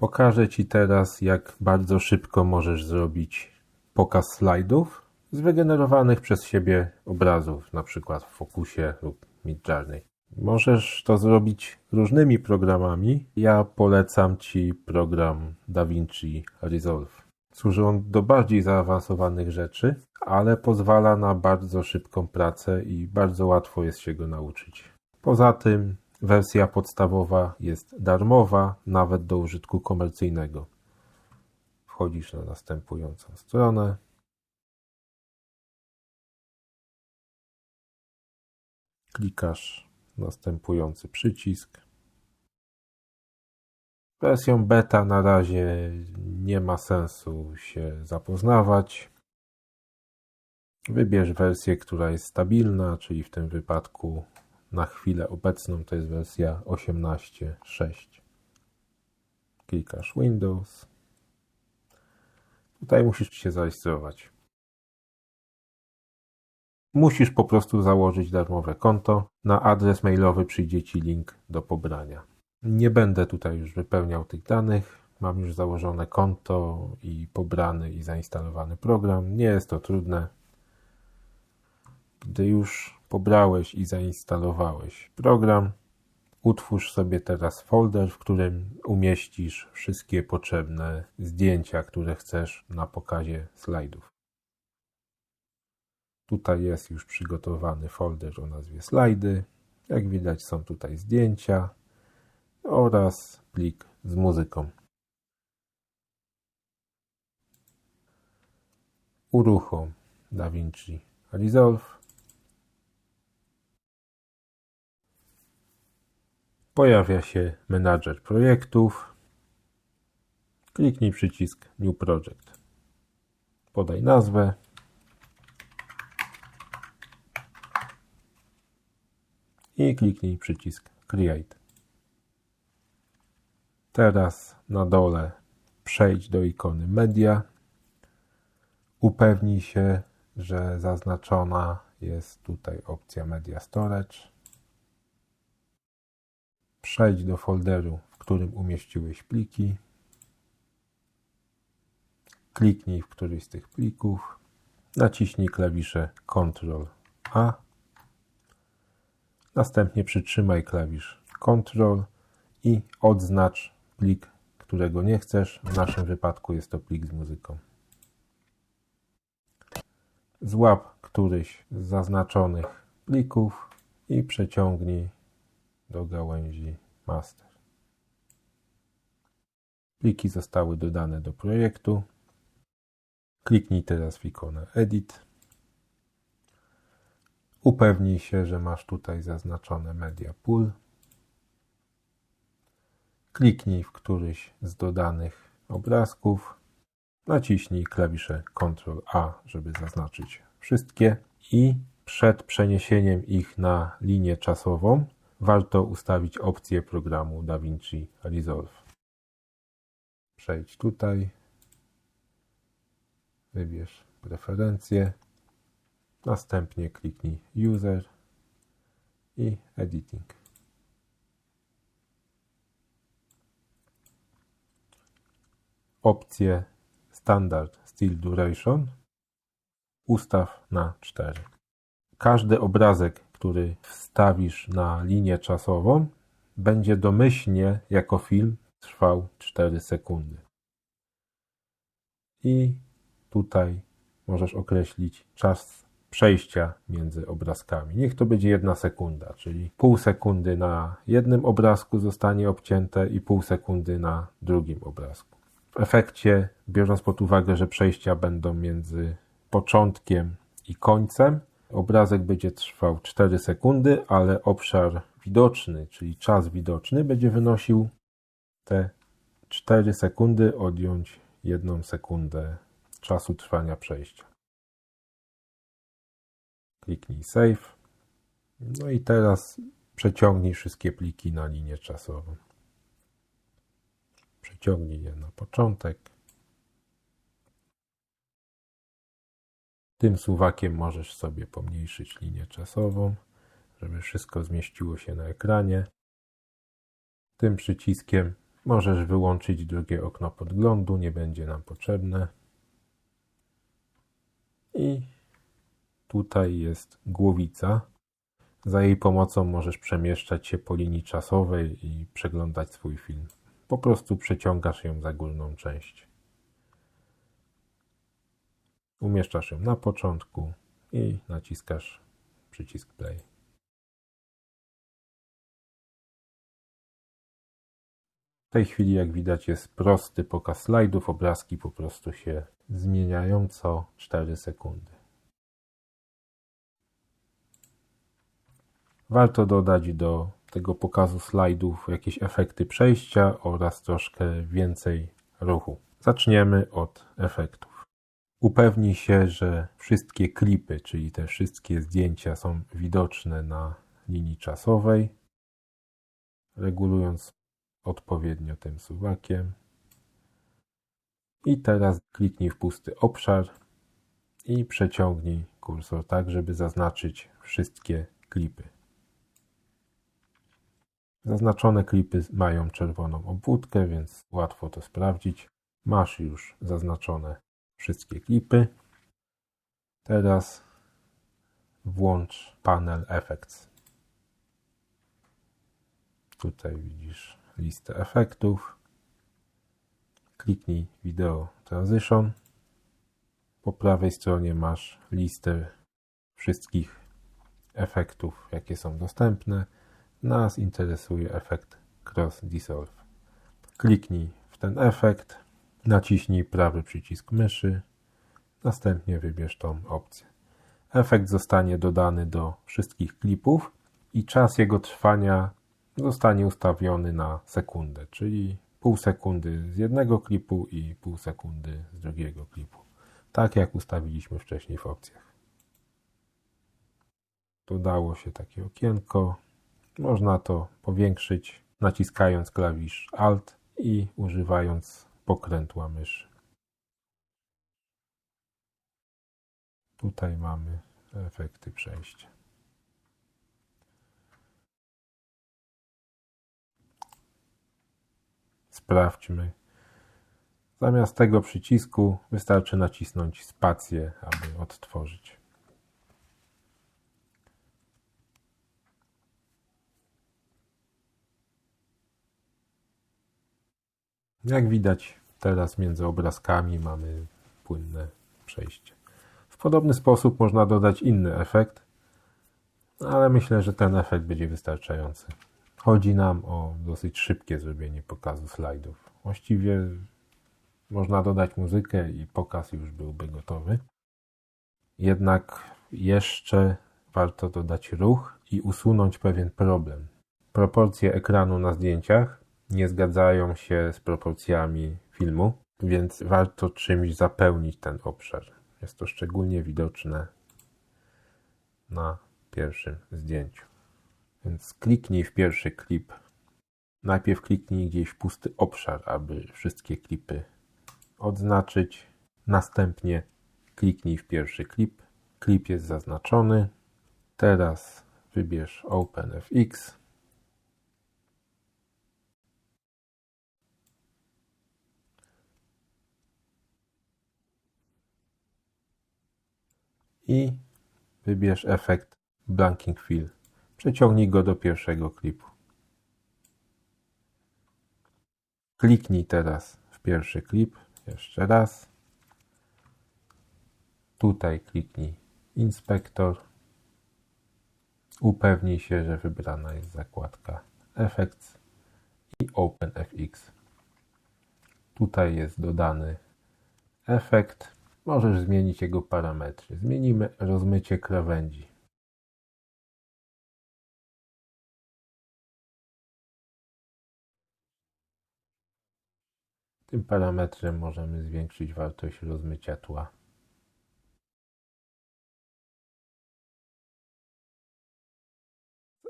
Pokażę Ci teraz, jak bardzo szybko możesz zrobić pokaz slajdów z wygenerowanych przez siebie obrazów, na przykład w Focusie lub Midjourney. Możesz to zrobić różnymi programami. Ja polecam Ci program DaVinci Resolve. Służy on do bardziej zaawansowanych rzeczy, ale pozwala na bardzo szybką pracę i bardzo łatwo jest się go nauczyć. Poza tym wersja podstawowa jest darmowa, nawet do użytku komercyjnego. Wchodzisz na następującą stronę. Klikasz następujący przycisk. Wersją beta na razie nie ma sensu się zapoznawać. Wybierz wersję, która jest stabilna, czyli w tym wypadku na chwilę obecną to jest wersja 18.6. Klikasz Windows. Tutaj musisz się zarejestrować. Musisz po prostu założyć darmowe konto. Na adres mailowy przyjdzie Ci link do pobrania. Nie będę tutaj już wypełniał tych danych. Mam już założone konto i pobrany i zainstalowany program. Nie jest to trudne. Gdy już pobrałeś i zainstalowałeś program, utwórz sobie teraz folder, w którym umieścisz wszystkie potrzebne zdjęcia, które chcesz na pokazie slajdów. Tutaj jest już przygotowany folder o nazwie slajdy. Jak widać są tutaj zdjęcia oraz plik z muzyką. Uruchom DaVinci Resolve. Pojawia się menadżer projektów. Kliknij przycisk New Project. Podaj nazwę. I kliknij przycisk Create. Teraz na dole przejdź do ikony Media. Upewnij się, że zaznaczona jest tutaj opcja Media Storage. Przejdź do folderu, w którym umieściłeś pliki. Kliknij w któryś z tych plików. Naciśnij klawisze Ctrl A. Następnie przytrzymaj klawisz Ctrl i odznacz plik, którego nie chcesz. W naszym wypadku jest to plik z muzyką. Złap któryś z zaznaczonych plików i przeciągnij do gałęzi Master. Pliki zostały dodane do projektu. Kliknij teraz w ikonę Edit. Upewnij się, że masz tutaj zaznaczone Media Pool. Kliknij w któryś z dodanych obrazków. Naciśnij klawisze Ctrl A, żeby zaznaczyć wszystkie i przed przeniesieniem ich na linię czasową warto ustawić opcję programu DaVinci Resolve. Przejdź tutaj, wybierz preferencje, następnie kliknij User i Editing. Opcję Standard Still Duration ustaw na 4. Każdy obrazek, który wstawisz na linię czasową, będzie domyślnie jako film trwał 4 sekundy. I tutaj możesz określić czas przejścia między obrazkami. Niech to będzie jedna sekunda, czyli pół sekundy na jednym obrazku zostanie obcięte i pół sekundy na drugim obrazku. W efekcie, biorąc pod uwagę, że przejścia będą między początkiem i końcem, obrazek będzie trwał 4 sekundy, ale obszar widoczny, czyli czas widoczny, będzie wynosił te 4 sekundy, odjąć 1 sekundę czasu trwania przejścia. Kliknij Save. No i teraz przeciągnij wszystkie pliki na linię czasową. Przeciągnij je na początek. Tym suwakiem możesz sobie pomniejszyć linię czasową, żeby wszystko zmieściło się na ekranie. Tym przyciskiem Możesz wyłączyć drugie okno podglądu, nie będzie nam potrzebne. I tutaj jest głowica. Za jej pomocą możesz przemieszczać się po linii czasowej i przeglądać swój film. Po prostu przeciągasz ją za górną część. Umieszczasz ją na początku i naciskasz przycisk play. W tej chwili, jak widać, jest prosty pokaz slajdów. Obrazki po prostu się zmieniają co 4 sekundy. Warto dodać do tego pokazu slajdów jakieś efekty przejścia oraz troszkę więcej ruchu. Zaczniemy od efektów. Upewnij się, że wszystkie klipy, czyli te wszystkie zdjęcia są widoczne na linii czasowej, regulując odpowiednio tym suwakiem. I teraz kliknij w pusty obszar i przeciągnij kursor tak, żeby zaznaczyć wszystkie klipy. Zaznaczone klipy mają czerwoną obwódkę, więc łatwo to sprawdzić. Masz już zaznaczone wszystkie klipy. Teraz włącz panel Effects. Tutaj widzisz listę efektów. Kliknij Video Transition. Po prawej stronie masz listę wszystkich efektów, jakie są dostępne. Nas interesuje efekt Cross Dissolve. Kliknij w ten efekt, naciśnij prawy przycisk myszy, następnie wybierz tą opcję. Efekt zostanie dodany do wszystkich klipów i czas jego trwania zostanie ustawiony na sekundę, czyli pół sekundy z jednego klipu i pół sekundy z drugiego klipu. Tak jak ustawiliśmy wcześniej w opcjach. Dodało się takie okienko. Można to powiększyć naciskając klawisz Alt i używając pokrętła myszy. Tutaj mamy efekty przejścia. Sprawdźmy. Zamiast tego przycisku wystarczy nacisnąć spację, aby odtworzyć. Jak widać, teraz między obrazkami mamy płynne przejście. W podobny sposób można dodać inny efekt, ale myślę, że ten efekt będzie wystarczający. Chodzi nam o dosyć szybkie zrobienie pokazu slajdów. Właściwie można dodać muzykę i pokaz już byłby gotowy. Jednak jeszcze warto dodać ruch i usunąć pewien problem. Proporcje ekranu na zdjęciach nie zgadzają się z proporcjami filmu, więc warto czymś zapełnić ten obszar. Jest to szczególnie widoczne na pierwszym zdjęciu. Więc kliknij w pierwszy klip. Najpierw kliknij gdzieś w pusty obszar, aby wszystkie klipy odznaczyć. Następnie kliknij w pierwszy klip. Klip jest zaznaczony. Teraz wybierz OpenFX. I wybierz efekt Blanking Fill. Przeciągnij go do pierwszego klipu. Kliknij teraz w pierwszy klip jeszcze raz. Tutaj kliknij Inspektor. Upewnij się, że wybrana jest zakładka Effects i OpenFX. Tutaj jest dodany efekt. Możesz zmienić jego parametry. Zmienimy rozmycie krawędzi. Tym parametrem możemy zwiększyć wartość rozmycia tła.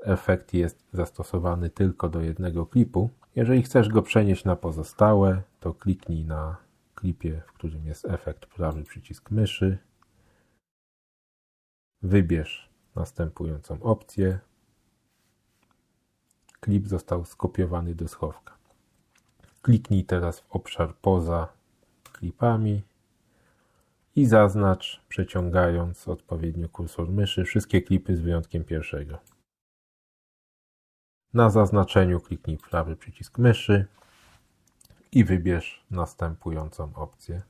Efekt jest zastosowany tylko do jednego klipu. Jeżeli chcesz go przenieść na pozostałe, to kliknij na klipie, w którym jest efekt prawy przycisk myszy. Wybierz następującą opcję. Klip został skopiowany do schowka. Kliknij teraz w obszar poza klipami i zaznacz, przeciągając odpowiednio kursor myszy, wszystkie klipy z wyjątkiem pierwszego. Na zaznaczeniu kliknij prawy przycisk myszy i wybierz następującą opcję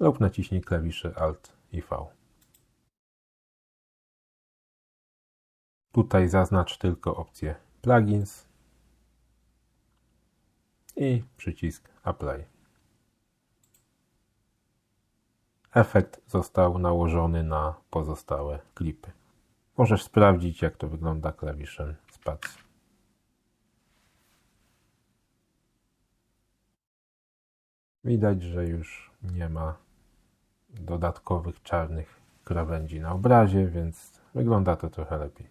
lub naciśnij klawisze Alt i V. Tutaj zaznacz tylko opcję Plugins i przycisk Apply. Efekt został nałożony na pozostałe klipy. Możesz sprawdzić, jak to wygląda klawiszem spacji. Widać, że już nie ma dodatkowych czarnych krawędzi na obrazie, więc wygląda to trochę lepiej.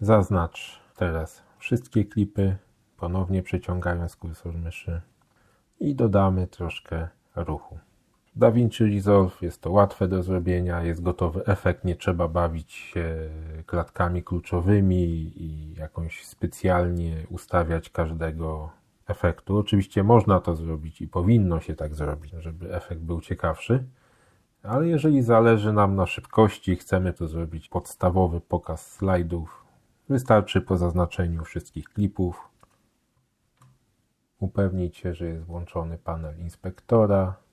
Zaznacz teraz wszystkie klipy, ponownie przeciągając kursor myszy i dodamy troszkę ruchu. DaVinci Resolve jest to łatwe do zrobienia, jest gotowy efekt, nie trzeba bawić się klatkami kluczowymi i jakąś specjalnie ustawiać każdego efektu. Oczywiście można to zrobić i powinno się tak zrobić, żeby efekt był ciekawszy, ale jeżeli zależy nam na szybkości, chcemy to zrobić podstawowy pokaz slajdów, wystarczy po zaznaczeniu wszystkich klipów upewnić się, że jest włączony panel inspektora,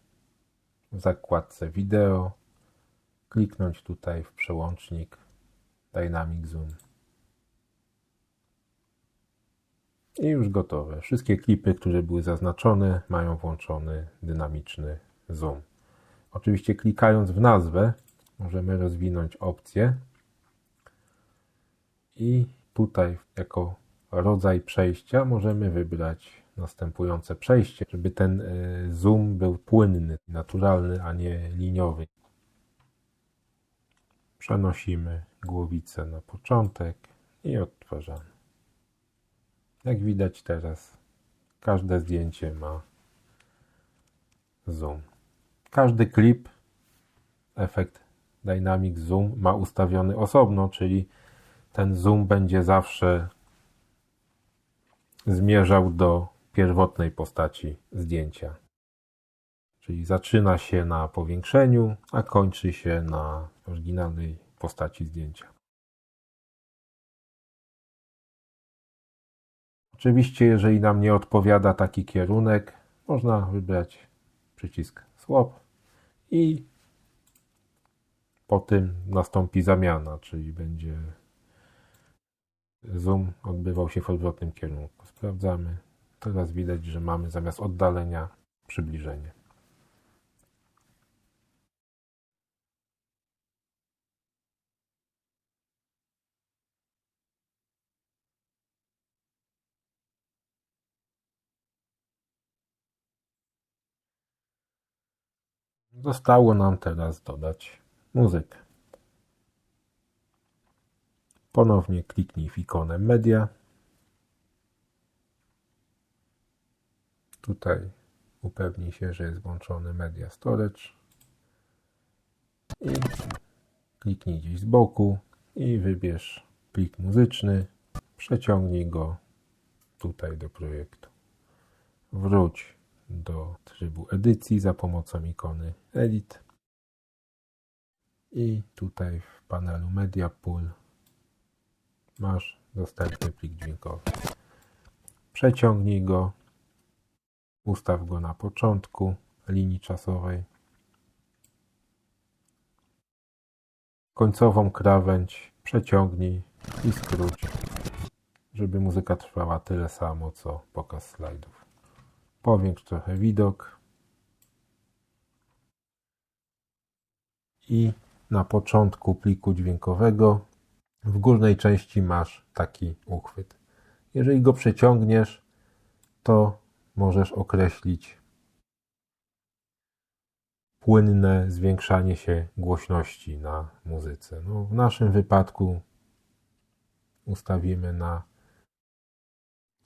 w zakładce wideo, kliknąć tutaj w przełącznik Dynamic Zoom. I już gotowe. Wszystkie klipy, które były zaznaczone, mają włączony dynamiczny zoom. Oczywiście klikając w nazwę możemy rozwinąć opcję i tutaj jako rodzaj przejścia możemy wybrać następujące przejście, żeby ten y, zoom był płynny, naturalny, a nie liniowy. Przenosimy głowicę na początek i odtwarzamy. Jak widać teraz, każde zdjęcie ma zoom. Każdy klip, efekt Dynamic Zoom ma ustawiony osobno, czyli ten zoom będzie zawsze zmierzał do pierwotnej postaci zdjęcia. Czyli zaczyna się na powiększeniu, a kończy się na oryginalnej postaci zdjęcia. Oczywiście, jeżeli nam nie odpowiada taki kierunek, można wybrać przycisk Swap i po tym nastąpi zamiana, czyli będzie zoom odbywał się w odwrotnym kierunku. Sprawdzamy. Teraz widać, że mamy zamiast oddalenia przybliżenie. Zostało nam teraz dodać muzykę. Ponownie kliknij w ikonę media. Tutaj upewnij się, że jest włączony Media Storage i kliknij gdzieś z boku i wybierz plik muzyczny, przeciągnij go tutaj do projektu. Wróć do trybu edycji za pomocą ikony Edit i tutaj w panelu Media Pool masz dostępny plik dźwiękowy. Przeciągnij go Ustaw go na początku linii czasowej. Końcową krawędź przeciągnij i skróć, żeby muzyka trwała tyle samo co pokaz slajdów. Powiększ trochę widok i na początku pliku dźwiękowego w górnej części masz taki uchwyt. Jeżeli go przeciągniesz, to możesz określić płynne zwiększanie się głośności na muzyce. No, w naszym wypadku ustawimy na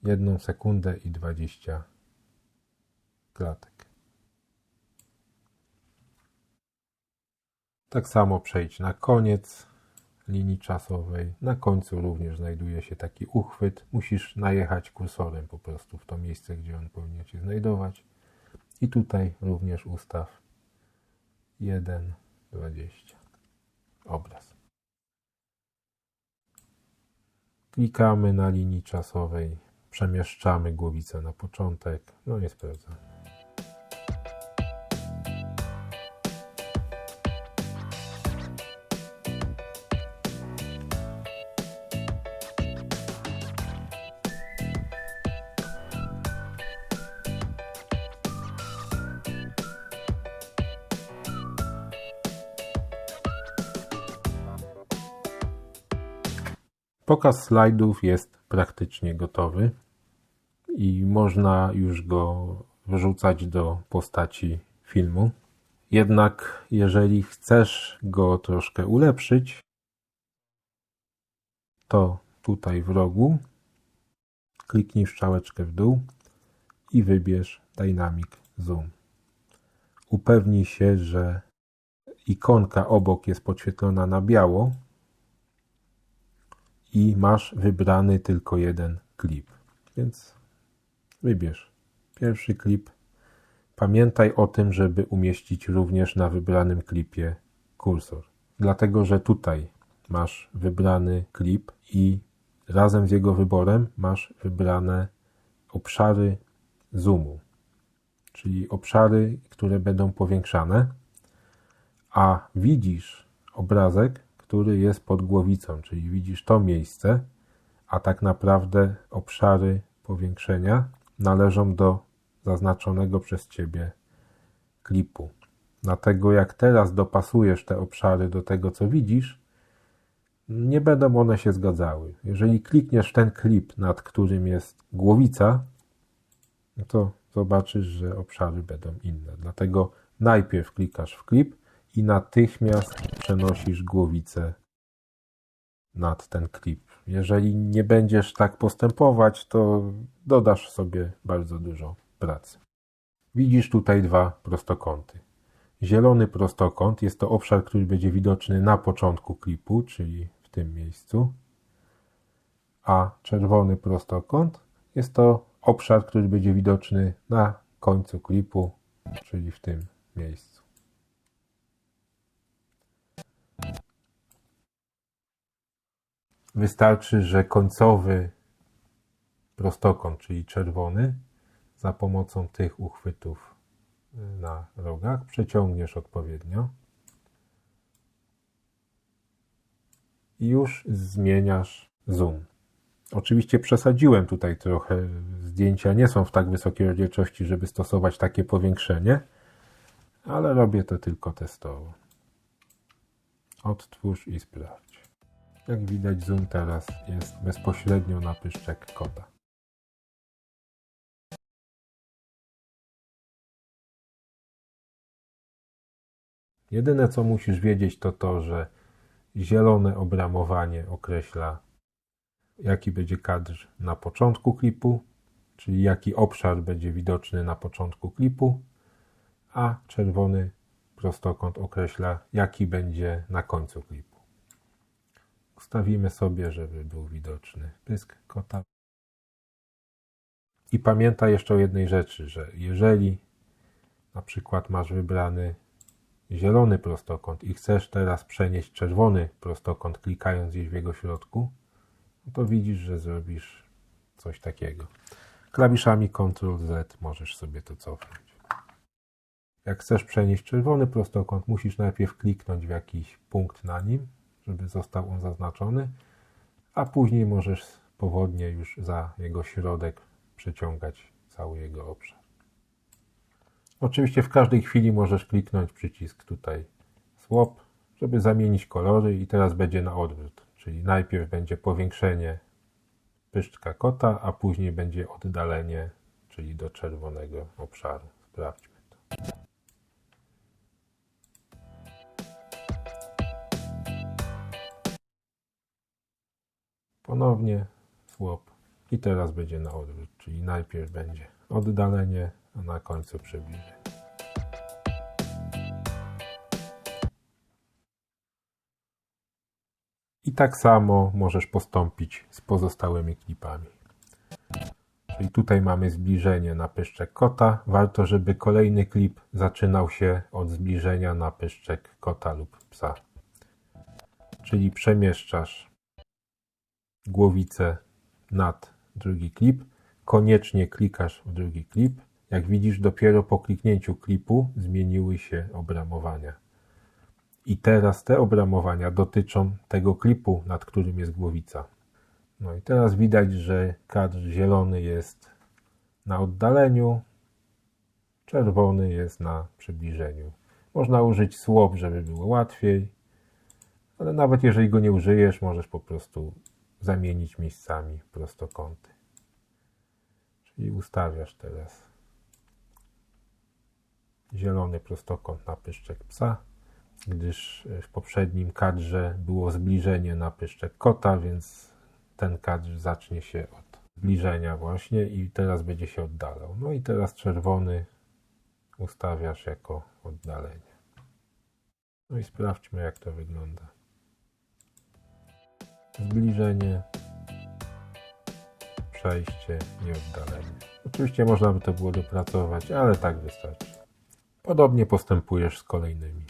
1 sekundę i 20 klatek. Tak samo przejdź na koniec linii czasowej. Na końcu również znajduje się taki uchwyt. Musisz najechać kursorem po prostu w to miejsce, gdzie on powinien się znajdować. I tutaj również ustaw 1,20 obraz. Klikamy na linii czasowej, przemieszczamy głowicę na początek, no i sprawdzamy. Pokaz slajdów jest praktycznie gotowy i można już go wrzucać do postaci filmu. Jednak jeżeli chcesz go troszkę ulepszyć, to tutaj w rogu kliknij strzałeczkę w dół i wybierz Dynamic Zoom. Upewnij się, że ikonka obok jest podświetlona na biało, i masz wybrany tylko jeden klip. Więc wybierz pierwszy klip. Pamiętaj o tym, żeby umieścić również na wybranym klipie kursor. Dlatego, że tutaj masz wybrany klip i razem z jego wyborem masz wybrane obszary zoomu, czyli obszary, które będą powiększane, a widzisz obrazek, który jest pod głowicą, czyli widzisz to miejsce, a tak naprawdę obszary powiększenia należą do zaznaczonego przez Ciebie klipu. Dlatego jak teraz dopasujesz te obszary do tego, co widzisz, nie będą one się zgadzały. Jeżeli klikniesz ten klip, nad którym jest głowica, no to zobaczysz, że obszary będą inne. Dlatego najpierw klikasz w klip, i natychmiast przenosisz głowicę nad ten klip. Jeżeli nie będziesz tak postępować, to dodasz sobie bardzo dużo pracy. Widzisz tutaj dwa prostokąty. Zielony prostokąt jest to obszar, który będzie widoczny na początku klipu, czyli w tym miejscu, a czerwony prostokąt jest to obszar, który będzie widoczny na końcu klipu, czyli w tym miejscu. Wystarczy, że końcowy prostokąt, czyli czerwony, za pomocą tych uchwytów y, na rogach przeciągniesz odpowiednio i już zmieniasz zoom. Oczywiście przesadziłem tutaj trochę. Zdjęcia nie są w tak wysokiej rozdzielczości, żeby stosować takie powiększenie, ale robię to tylko testowo. Odtwórz i sprawdź. Jak widać zoom teraz jest bezpośrednio na pyszczek kota. Jedyne co musisz wiedzieć to to, że zielone obramowanie określa jaki będzie kadr na początku klipu, czyli jaki obszar będzie widoczny na początku klipu, a czerwony prostokąt określa jaki będzie na końcu klipu. Ustawimy sobie, żeby był widoczny pysk kota. I pamiętaj jeszcze o jednej rzeczy, że jeżeli na przykład masz wybrany zielony prostokąt i chcesz teraz przenieść czerwony prostokąt, klikając gdzieś w jego środku, no to widzisz, że zrobisz coś takiego. Klawiszami Ctrl Z możesz sobie to cofnąć. Jak chcesz przenieść czerwony prostokąt, musisz najpierw kliknąć w jakiś punkt na nim, żeby został on zaznaczony, a później możesz powodnie już za jego środek przeciągać cały jego obszar. Oczywiście w każdej chwili możesz kliknąć przycisk tutaj swap, żeby zamienić kolory i teraz będzie na odwrót, czyli najpierw będzie powiększenie pyszczka kota, a później będzie oddalenie, czyli do czerwonego obszaru. Sprawdźmy Ponownie swap i teraz będzie na odwrót, czyli najpierw będzie oddalenie, a na końcu przybliżenie. I tak samo możesz postąpić z pozostałymi klipami. Czyli tutaj mamy zbliżenie na pyszczek kota. Warto, żeby kolejny klip zaczynał się od zbliżenia na pyszczek kota lub psa. Czyli przemieszczasz głowicę nad drugi klip. Koniecznie klikasz w drugi klip. Jak widzisz, dopiero po kliknięciu klipu zmieniły się obramowania. I teraz te obramowania dotyczą tego klipu, nad którym jest głowica. No i teraz widać, że kadr zielony jest na oddaleniu, czerwony jest na przybliżeniu. Można użyć swap, żeby było łatwiej, ale nawet jeżeli go nie użyjesz, możesz po prostu zamienić miejscami prostokąty. Czyli ustawiasz teraz zielony prostokąt na pyszczek psa, gdyż w poprzednim kadrze było zbliżenie na pyszczek kota, więc ten kadr zacznie się od zbliżenia właśnie i teraz będzie się oddalał. No i teraz czerwony ustawiasz jako oddalenie. No i sprawdźmy jak to wygląda. Zbliżenie, przejście i oddalenie. Oczywiście można by to było dopracować, ale tak wystarczy. Podobnie postępujesz z kolejnymi.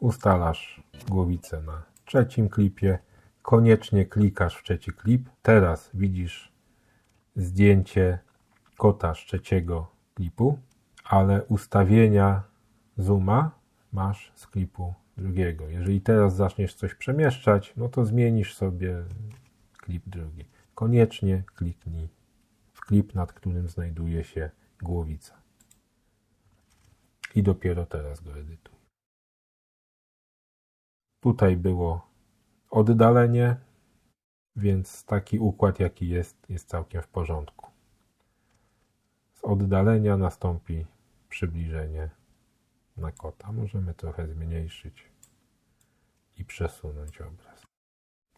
Ustalasz głowicę na trzecim klipie, koniecznie klikasz w trzeci klip. Teraz widzisz zdjęcie kota z trzeciego klipu, ale ustawienia zooma masz z klipu drugiego. Jeżeli teraz zaczniesz coś przemieszczać, no to zmienisz sobie klip drugi. Koniecznie kliknij w klip, nad którym znajduje się głowica. I dopiero teraz go edytuj. Tutaj było oddalenie, więc taki układ jaki jest, jest całkiem w porządku. Z oddalenia nastąpi przybliżenie na kota. Możemy trochę zmniejszyć i przesunąć obraz.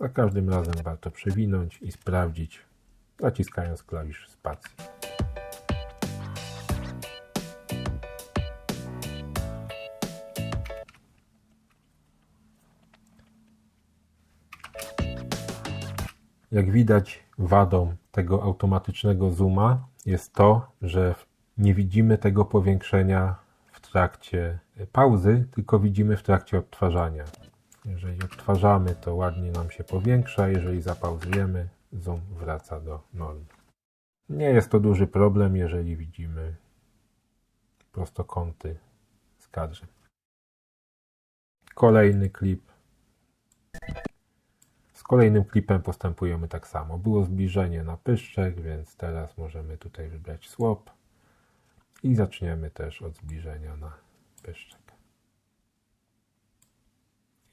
Za każdym razem warto przewinąć i sprawdzić, naciskając klawisz spacji. Jak widać, wadą tego automatycznego zooma jest to, że nie widzimy tego powiększenia trakcie pauzy, tylko widzimy w trakcie odtwarzania. Jeżeli odtwarzamy, to ładnie nam się powiększa, jeżeli zapauzujemy, zoom wraca do normy. Nie jest to duży problem, jeżeli widzimy prostokąty z kadrem. Kolejny klip. Z kolejnym klipem postępujemy tak samo. Było zbliżenie na pyszczek, więc teraz możemy tutaj wybrać swap i zaczniemy też od zbliżenia na pyszczek.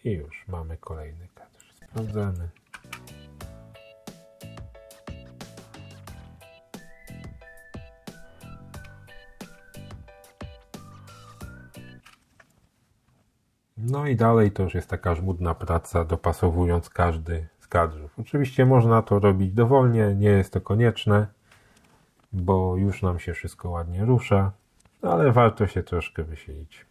I już mamy kolejny kadr. Sprawdzamy. No i dalej to już jest taka żmudna praca, dopasowując każdy z kadrów. Oczywiście można to robić dowolnie, nie jest to konieczne, bo już nam się wszystko ładnie rusza, ale warto się troszkę wysilić.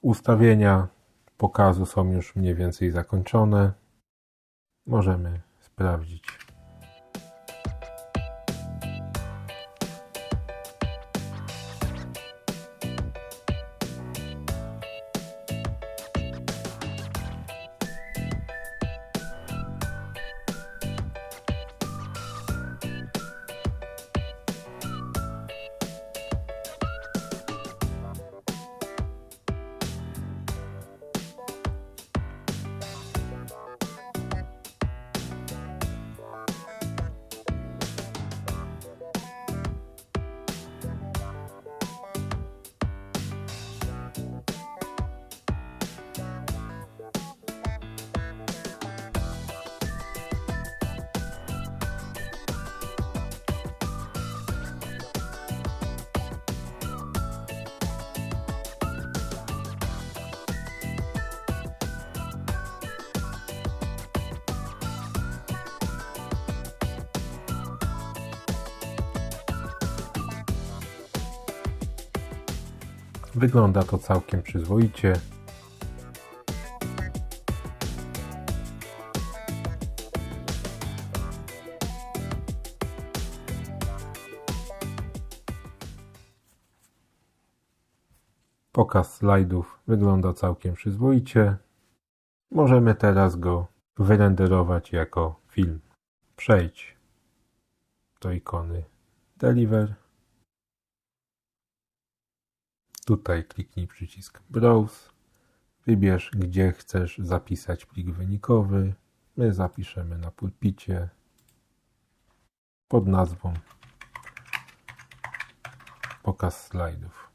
Ustawienia pokazu są już mniej więcej zakończone. Możemy sprawdzić. Wygląda to całkiem przyzwoicie. Pokaz slajdów wygląda całkiem przyzwoicie. Możemy teraz go wyrenderować jako film. Przejdź do ikony Deliver. Tutaj kliknij przycisk Browse. Wybierz, gdzie chcesz zapisać plik wynikowy. My zapiszemy na pulpicie pod nazwą pokaz slajdów.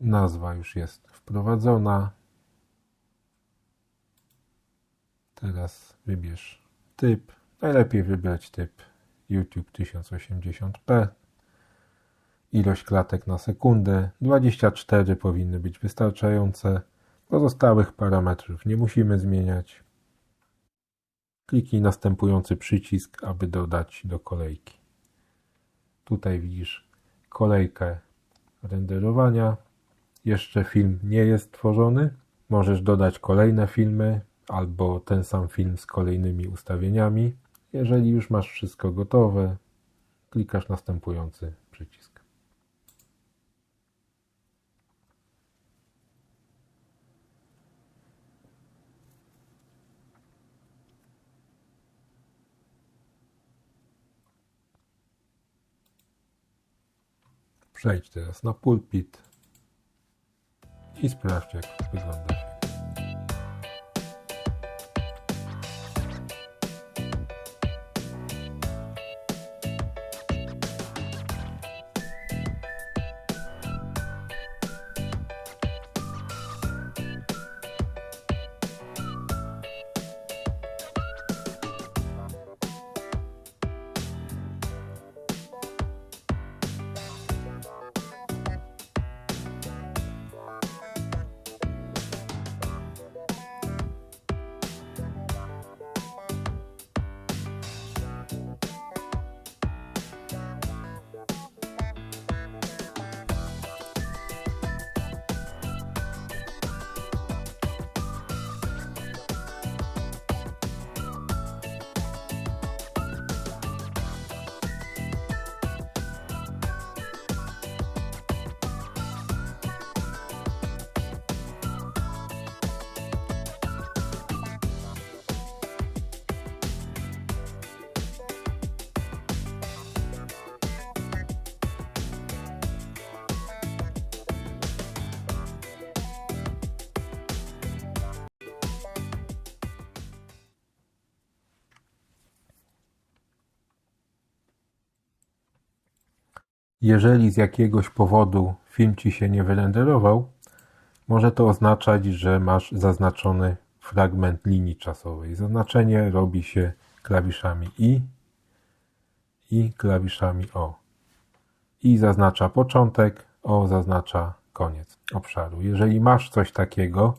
Nazwa już jest wprowadzona. Teraz wybierz typ. Najlepiej wybrać typ YouTube 1080p. Ilość klatek na sekundę 24 powinny być wystarczające. Pozostałych parametrów nie musimy zmieniać. Kliknij następujący przycisk, aby dodać do kolejki. Tutaj widzisz kolejkę renderowania. Jeszcze film nie jest tworzony. Możesz dodać kolejne filmy albo ten sam film z kolejnymi ustawieniami. Jeżeli już masz wszystko gotowe, klikasz następujący przycisk. Przejdź teraz na pulpit i sprawdź jak wygląda Jeżeli z jakiegoś powodu film ci się nie wyrenderował, może to oznaczać, że masz zaznaczony fragment linii czasowej. Zaznaczenie robi się klawiszami I i klawiszami O. I zaznacza początek, O zaznacza koniec obszaru. Jeżeli masz coś takiego,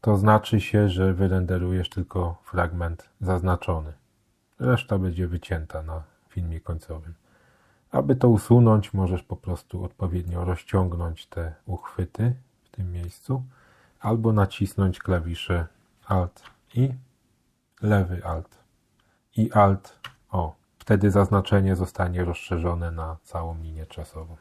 to znaczy się, że wyrenderujesz tylko fragment zaznaczony. Reszta będzie wycięta na filmie końcowym. Aby to usunąć, możesz po prostu odpowiednio rozciągnąć te uchwyty w tym miejscu, albo nacisnąć klawisze Alt i lewy Alt i Alt O. Wtedy zaznaczenie zostanie rozszerzone na całą linię czasową.